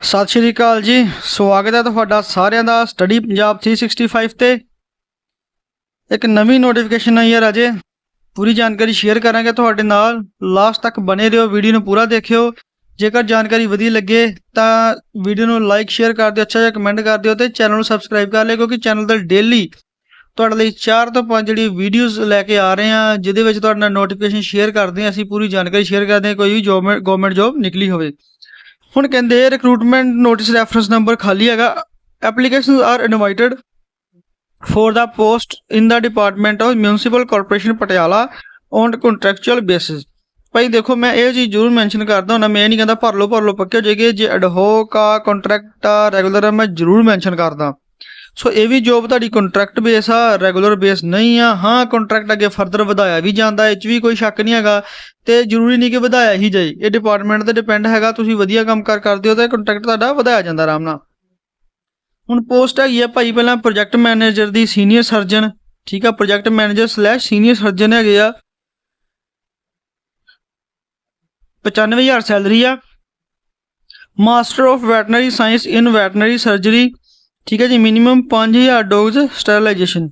ਸਤਿ ਸ਼੍ਰੀ ਅਕਾਲ ਜੀ। ਸਵਾਗਤ ਹੈ ਤੁਹਾਡਾ ਸਾਰਿਆਂ ਦਾ ਸਟੱਡੀ ਪੰਜਾਬ 365 ਤੇ। ਇੱਕ ਨਵੀਂ ਨੋਟੀਫਿਕੇਸ਼ਨ ਆਈ ਹੈ ਰਾਜੇ। ਪੂਰੀ ਜਾਣਕਾਰੀ ਸ਼ੇਅਰ ਕਰਾਂਗੇ ਤੁਹਾਡੇ ਨਾਲ। ਲਾਸਟ ਤੱਕ ਬਣੇ ਰਹੋ ਵੀਡੀਓ ਨੂੰ ਪੂਰਾ ਦੇਖਿਓ। ਜੇਕਰ ਜਾਣਕਾਰੀ ਵਧੀਆ ਲੱਗੇ, ਤਾਂ ਵੀਡੀਓ ਨੂੰ ਲਾਈਕ ਸ਼ੇਅਰ ਕਰ ਦਿਓ, ਅੱਛਾ ਜਿਹਾ ਕਮੈਂਟ ਕਰ ਦਿਓ ਤੇ ਚੈਨਲ ਨੂੰ ਸਬਸਕ੍ਰਾਈਬ ਕਰ ਲਿਓ, ਕਿਉਂਕਿ ਚੈਨਲ ਤੇ ਡੇਲੀ ਤੁਹਾਡੇ ਲਈ 4 ਤੋਂ 5 ਜਿਹੜੀ ਵੀਡੀਓਜ਼ ਲੈ ਕੇ ਆ ਰਹੇ ਹਾਂ, ਜਿਹਦੇ ਵਿੱਚ ਤੁਹਾਡੇ ਨਾਲ ਨੋਟੀਫਿਕੇਸ਼ਨ ਸ਼ੇਅਰ ਕਰਦੇ ਹਾਂ, ਅਸੀਂ ਪੂਰੀ ਜਾਣਕਾਰੀ ਸ਼ੇਅਰ ਕਰਦੇ ਹਾਂ, ਕੋਈ ਵੀ ਜੋਬ ਗਵਰਨਮੈਂਟ ਜੋਬ ਨਿਕਲੀ ਹੋਵੇ। ਹੁਣ ਕਹਿੰਦੇ ਰਿਕਰੂਟਮੈਂਟ ਨੋਟਿਸ ਰੈਫਰੈਂਸ ਨੰਬਰ ਖਾਲੀ ਹੈਗਾ। Applications are invited for the post in the department of municipal corporation Patiala on contractual basis ਭਾਈ ਦੇਖੋ, ਮੈਂ ਇਹ ਚੀਜ਼ ਜ਼ਰੂਰ ਮੈਂਸ਼ਨ ਕਰਦਾ ਹਾਂ ਮੈਂ ਇਹ ਨਹੀਂ ਕਹਿੰਦਾ ਭਰ ਲਓ ਭਰ ਲਓ, ਪੱਕੇ ਹੋ ਜਾਏਗੀ। ਜੇ ਅਡਹੋਕ ਆ ਕੰਟਰੈਕਟ ਆ ਰੈਗੂਲਰ ਆ, ਮੈਂ ਜ਼ਰੂਰ ਮੈਂਸ਼ਨ ਕਰਦਾ। ਸੋ ਇਹ ਵੀ ਜੋਬ ਤੁਹਾਡੀ ਕੰਟਰੈਕਟ ਬੇਸ ਆ ਰੈਗੂਲਰ ਬੇਸ ਨਹੀਂ ਆ। ਹਾਂ ਕੰਟਰੈਕਟ ਅੱਗੇ ਫਰਦਰ ਵਧਾਇਆ ਵੀ ਜਾਂਦਾ, ਇਹ 'ਚ ਵੀ ਕੋਈ ਸ਼ੱਕ ਨਹੀਂ ਹੈਗਾ। ਤੇ ਜ਼ਰੂਰੀ ਨਹੀਂ ਕਿ ਵਧਾਇਆ ਹੀ ਜਾਏ। ਇਹ ਡਿਪਾਰਟਮੈਂਟ ਤੇ ਡਿਪੈਂਡ ਹੈਗਾ, ਤੁਸੀਂ ਵਧੀਆ ਕੰਮ ਕਰ, ਕਰਦੇ ਹੋ ਤਾਂ ਕੰਟਰੈਕਟ ਤੁਹਾਡਾ ਵਧਾਇਆ ਜਾਂਦਾ ਆਰਾਮ ਨਾਲ। ਹੁਣ ਪੋਸਟ ਹੈਗੀ ਆ ਭਾਈ ਪਹਿਲਾਂ ਪ੍ਰੋਜੈਕਟ ਮੈਨੇਜਰ ਦੀ ਸੀਨੀਅਰ ਸਰਜਨ ਠੀਕ ਆ? Project manager slash senior surgeon ਹੈਗੇ ਆ। 95000 ਸੈਲਰੀ ਆ। Master of veterinary science in veterinary surgery ਠੀਕ ਹੈ ਜੀ ਮਿਨੀਮਮ 5000 ਡੌਗਸ ਸਟਰਲਾਈਜੇਸ਼ਨ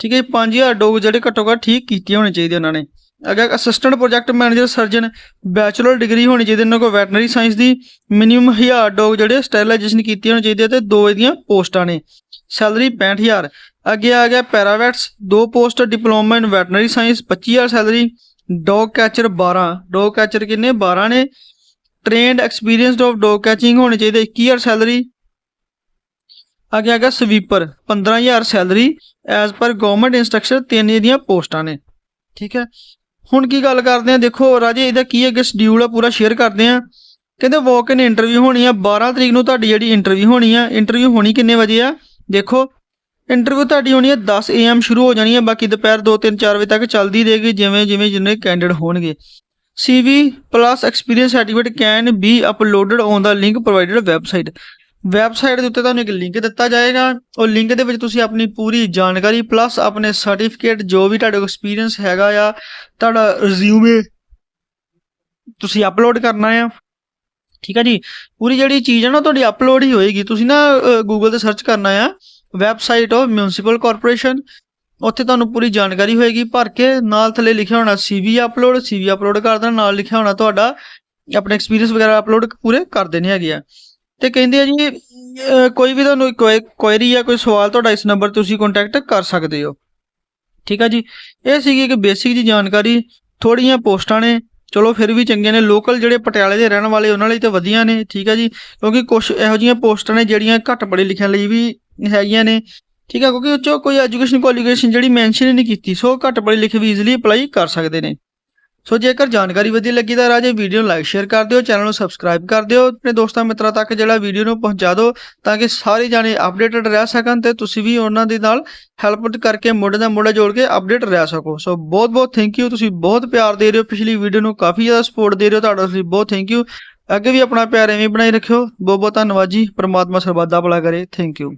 ਠੀਕ ਹੈ ਜੀ 5000 ਡੌਗ ਜਿਹੜੇ ਘੱਟੋ ਘੱਟ ਠੀਕ ਕੀਤੇ ਹੋਣੇ ਚਾਹੀਦੇ ਉਹਨਾਂ ਨੇ। ਅਗਰ assistant project manager surgeon bachelor degree ਹੋਣੀ ਚਾਹੀਦੀ ਉਹਨਾਂ ਕੋਲ ਵੈਟਰਨਰੀ ਸਾਇੰਸ ਦੀ ਮਿਨੀਮਮ 1000 ਡੌਗ ਜਿਹੜੇ ਸਟਰਲਾਈਜੇਸ਼ਨ ਕੀਤੇ ਹੋਣੇ ਚਾਹੀਦੇ ਤੇ ਦੋ ਇਹਦੀਆਂ ਪੋਸਟਾਂ ਨੇ। ਸੈਲਰੀ 65000 ਅੱਗੇ ਆ ਗਿਆ ਪੈਰਾਵੈਟਸ ਦੋ post diploma in veterinary science 25000 salary dog catcher 12 dog catcher ਕਿੰਨੇ? 12 ਨੇ। Trained experienced of dog catching ਹੋਣੀ ਚਾਹੀਦੀ 21000 ਸੈਲਰੀ। ਅੱਗੇ ਆ ਗਿਆ sweeper 15000 salary as per government instruction ਤਿੰਨ ਇਹਦੀਆਂ ਪੋਸਟਾਂ ਨੇ। ਠੀਕ ਹੈ? ਹੁਣ ਕੀ ਗੱਲ ਕਰਦੇ ਆ? ਦੇਖੋ, ਰਾਜੇ, ਇਹਦਾ ਕੀ ਅੱਗੇ ਸ਼ਡਿਊਲ ਆ? ਪੂਰਾ ਸ਼ੇਅਰ ਕਰਦੇ ਆ। ਕਹਿੰਦੇ ਵਾਕ ਇਨ ਇੰਟਰਵਿਊ ਹੋਣੀ ਆ। 12 ਤਰੀਕ ਨੂੰ ਤੁਹਾਡੀ ਜਿਹੜੀ ਇੰਟਰਵਿਊ ਹੋਣੀ ਆ ਇੰਟਰਵਿਊ ਹੋਣੀ ਕਿੰਨੇ ਵਜੇ ਆ? ਦੇਖੋ ਇੰਟਰਵਿਊ ਤੁਹਾਡੀ ਹੋਣੀ ਹੈ 10 AM ਸ਼ੁਰੂ ਹੋ ਜਾਣੀ ਹੈ ਬਾਕੀ ਦੁਪਹਿਰ 2 3 4 ਵਜੇ ਤੱਕ ਚੱਲਦੀ ਰਹੇਗੀ, ਜਿਵੇਂ ਜਿਵੇਂ ਜਿੰਨੇ ਕੈਂਡੀਡੇਟ ਹੋਣਗੇ। CV plus experience certificate can be uploaded on the link provided website website ਦੇ ਉੱਤੇ ਤੁਹਾਨੂੰ ਇੱਕ ਲਿੰਕ ਦਿੱਤਾ ਜਾਏਗਾ। ਉਹ ਲਿੰਕ ਦੇ ਵਿੱਚ ਤੁਸੀਂ ਆਪਣੀ ਪੂਰੀ ਜਾਣਕਾਰੀ ਪਲੱਸ ਆਪਣੇ ਸਰਟੀਫਿਕੇਟ ਜੋ ਵੀ ਤੁਹਾਡੇ ਕੋਲ ਐਕਸਪੀਰੀਅੰਸ ਹੈਗਾ ਆ, ਤੁਹਾਡਾ ਰਿਜ਼ਿਊਮੇ ਤੁਸੀਂ ਅਪਲੋਡ ਕਰਨਾ ਆ। ਠੀਕ ਹੈ ਜੀ? ਪੂਰੀ ਜਿਹੜੀ ਚੀਜ਼ ਹੈ ਨਾ ਤੁਹਾਡੀ ਅਪਲੋਡ ਹੀ ਹੋਏਗੀ। ਤੁਸੀਂ ਨਾ ਗੂਗਲ ਤੇ ਸਰਚ ਕਰਨਾ ਆ ਵੈਬਸਾਈਟ ਆਫ ਮਿਊਨਿਸਪਲ ਕਾਰਪੋਰੇਸ਼ਨ ਉੱਥੇ ਤੁਹਾਨੂੰ ਪੂਰੀ ਜਾਣਕਾਰੀ ਹੋਏਗੀ। ਭਰ ਕੇ ਨਾਲ ਥੱਲੇ ਲਿਖਿਆ ਹੋਣਾ CV ਅਪਲੋਡ CV ਅਪਲੋਡ ਕਰ ਦੇਣਾ, ਨਾਲ ਲਿਖਿਆ ਹੋਣਾ ਤੁਹਾਡਾ, ਆਪਣੇ ਐਕਸਪੀਰੀਅੰਸ ਵਗੈਰਾ ਅਪਲੋਡ ਪੂਰੇ ਕਰ ਦੇਣੇ ਹੈਗੇ ਆ। ਤੇ ਕਹਿੰਦੇ ਆ ਜੀ ਕੋਈ ਵੀ ਤੁਹਾਨੂੰ ਕੁਐਰੀ ਜਾਂ ਕੋਈ ਸਵਾਲ ਤੁਹਾਡਾ ਇਸ ਨੰਬਰ ਤੇ ਤੁਸੀਂ ਕੰਟੈਕਟ ਕਰ ਸਕਦੇ ਹੋ। ਠੀਕ ਆ ਜੀ? ਇਹ ਸੀਗੀ ਇੱਕ ਬੇਸਿਕ ਜੀ ਜਾਣਕਾਰੀ ਥੋੜੀਆਂ ਪੋਸਟਾਂ ਨੇ। ਚਲੋ ਫਿਰ ਵੀ ਚੰਗੇ ਨੇ। ਲੋਕਲ ਜਿਹੜੇ ਪਟਿਆਲੇ ਦੇ ਰਹਿਣ ਵਾਲੇ, ਉਹਨਾਂ ਲਈ ਤਾਂ ਵਧੀਆ ਨੇ। ਠੀਕ ਆ ਜੀ? ਕਿਉਂਕਿ ਕੁਝ ਇਹੋ ਜਿਹੀਆਂ ਪੋਸਟਾਂ ਨੇ ਜਿਹੜੀਆਂ ਘੱਟ ਪੜ੍ਹੇ ਲਿਖਿਆ ਲਈ ਵੀ ਹੈਗੀਆਂ ਨੇ। ਠੀਕ ਆ? ਕਿਉਂਕਿ ਉਹ 'ਚੋਂ ਕੋਈ ਐਜੂਕੇਸ਼ਨ ਕੁਆਲੀਫਿਕੇਸ਼ਨ ਜਿਹੜੀ ਮੈਂਸ਼ਨ ਨਹੀਂ ਕੀਤੀ, ਸੋ ਘੱਟ ਪੜ੍ਹੇ ਲਿਖੇ ਵੀ ਈਜ਼ੀਲੀ ਅਪਲਾਈ ਕਰ ਸਕਦੇ ਨੇ। ਸੋ ਜੇਕਰ ਜਾਣਕਾਰੀ ਵਧੀਆ ਲੱਗੀ ਤਾਂ ਰਾਜੇ ਵੀਡੀਓ ਨੂੰ ਲਾਈਕ ਸ਼ੇਅਰ ਕਰ ਦਿਓ ਚੈਨਲ ਨੂੰ ਸਬਸਕ੍ਰਾਈਬ ਕਰ ਦਿਓ, ਆਪਣੇ ਦੋਸਤਾਂ ਮਿੱਤਰਾਂ ਤੱਕ ਜਿਹੜਾ ਵੀਡੀਓ ਨੂੰ ਪਹੁੰਚਾ ਦਿਓ ਤਾਂ ਕਿ ਸਾਰੇ ਜਾਣੇ ਅਪਡੇਟਡ ਰਹਿ ਸਕਣ ਤੇ ਤੁਸੀਂ ਵੀ ਉਹਨਾਂ ਦੇ ਨਾਲ ਹੈਲਪ ਕਰਕੇ ਮੋਢੇ ਦਾ ਮੋਢਾ ਜੋੜ ਕੇ ਅਪਡੇਟ ਰਹਿ ਸਕੋ। ਸੋ ਬਹੁਤ ਬਹੁਤ ਥੈਂਕ ਯੂ ਤੁਸੀਂ ਬਹੁਤ ਪਿਆਰ ਦੇ ਰਹੇ ਹੋ, ਪਿਛਲੀ ਵੀਡੀਓ ਨੂੰ ਕਾਫੀ ਜ਼ਿਆਦਾ ਸਪੋਰਟ ਦੇ ਰਹੇ ਹੋ, ਤੁਹਾਡਾ ਲਈ ਬਹੁਤ ਥੈਂਕ ਯੂ ਅੱਗੇ ਵੀ ਆਪਣਾ ਪਿਆਰ ਐਵੇਂ ਬਣਾਈ ਰੱਖਿਓ। ਬਹੁਤ ਬਹੁਤ ਧੰਨਵਾਦ ਜੀ। ਪ੍ਰਮਾਤਮਾ ਸਰਬੱਤ ਦਾ ਭਲਾ ਕਰੇ। Thank you